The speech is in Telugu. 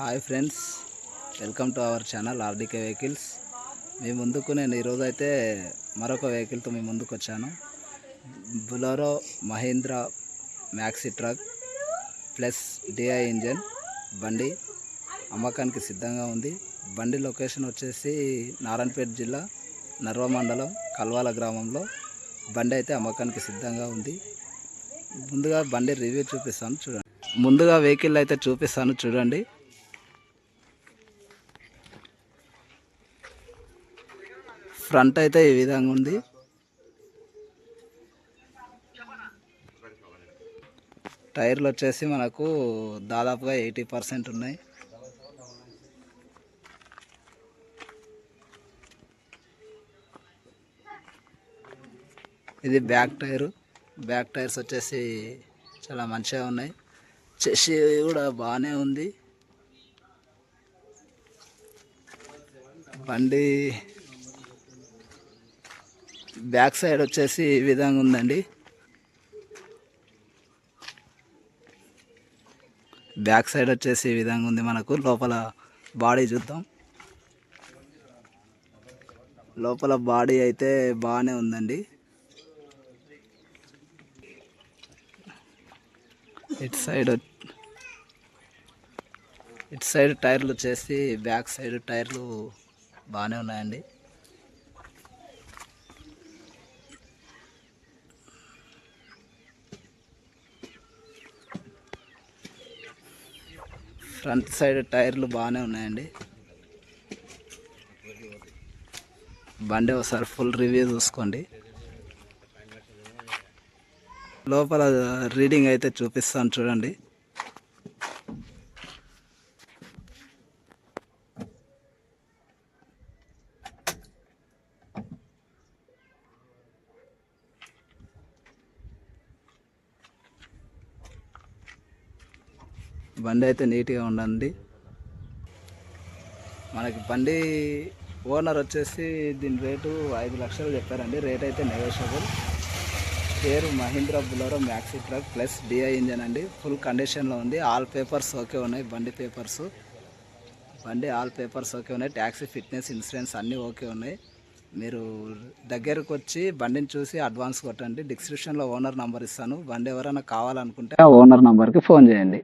Hi friends welcome to our channel RDK vehicles. మీ ముందుకు నేను ఈరోజు అయితే మరొక వెహికల్తో మీ ముందుకు వచ్చాను. Bolero Mahindra maxi truck plus DI engine బండి అమ్మకానికి సిద్ధంగా ఉంది. బండి లొకేషన్ వచ్చేసి నారాయణపేట జిల్లా నర్వ మండలం కల్వాల గ్రామంలో. బండి అయితే అమ్మకానికి సిద్ధంగా ఉంది. ముందుగా బండి రివ్యూ చూపిస్తాను చూడండి. ముందుగా వెహికల్ అయితే చూపిస్తాను చూడండి. ఫ్రంట్ అయితే ఈ విధంగా ఉంది. టైర్లు వచ్చేసి మనకు దాదాపుగా ఎయిటీ పర్సెంట్ ఉన్నాయి. ఇది బ్యాక్ టైరు. బ్యాక్ టైర్స్ వచ్చేసి చాలా మంచిగా ఉన్నాయి. చెసి కూడా బాగానే ఉంది. బండి బ్యాక్ సైడ్ వచ్చేసి ఈ విధంగా ఉందండి. బ్యాక్ సైడ్ వచ్చేసి ఈ విధంగా ఉంది మనకు. లోపల బాడీ చూద్దాం. లోపల బాడీ అయితే బాగానే ఉందండి. ఇటు సైడ్ ఇటు సైడ్ టైర్లు వచ్చేసి బ్యాక్ సైడ్ టైర్లు బాగానే ఉన్నాయండి. ఫ్రంట్ సైడ్ టైర్లు బాగానే ఉన్నాయండి. బండి ఒకసారి ఫుల్ రివ్యూ చూసుకోండి. లోపల రీడింగ్ అయితే చూపిస్తాను చూడండి. బండి అయితే నీట్గా ఉండండి మనకి బండి ఓనర్ వచ్చేసి దీని రేటు ఐదు లక్షలు చెప్పారండి. రేట్ అయితే నెగోషియబుల్ పేరు Mahindra Bolero maxi truck plus DI engine అండి. ఫుల్ కండిషన్లో ఉంది. ఆల్ పేపర్స్ ఓకే ఉన్నాయి. బండి పేపర్స్. బండి ఆల్ పేపర్స్ ఓకే ఉన్నాయి. ట్యాక్సీ ఫిట్నెస్ ఇన్సూరెన్స్ అన్నీ ఓకే ఉన్నాయి. మీరు దగ్గరకు వచ్చి బండిని చూసి అడ్వాన్స్ కొట్టండి. డిస్క్రిప్షన్లో ఓనర్ నంబర్ ఇస్తాను. బండి ఎవరైనా కావాలనుకుంటే ఆ ఓనర్ నంబర్కి ఫోన్ చేయండి.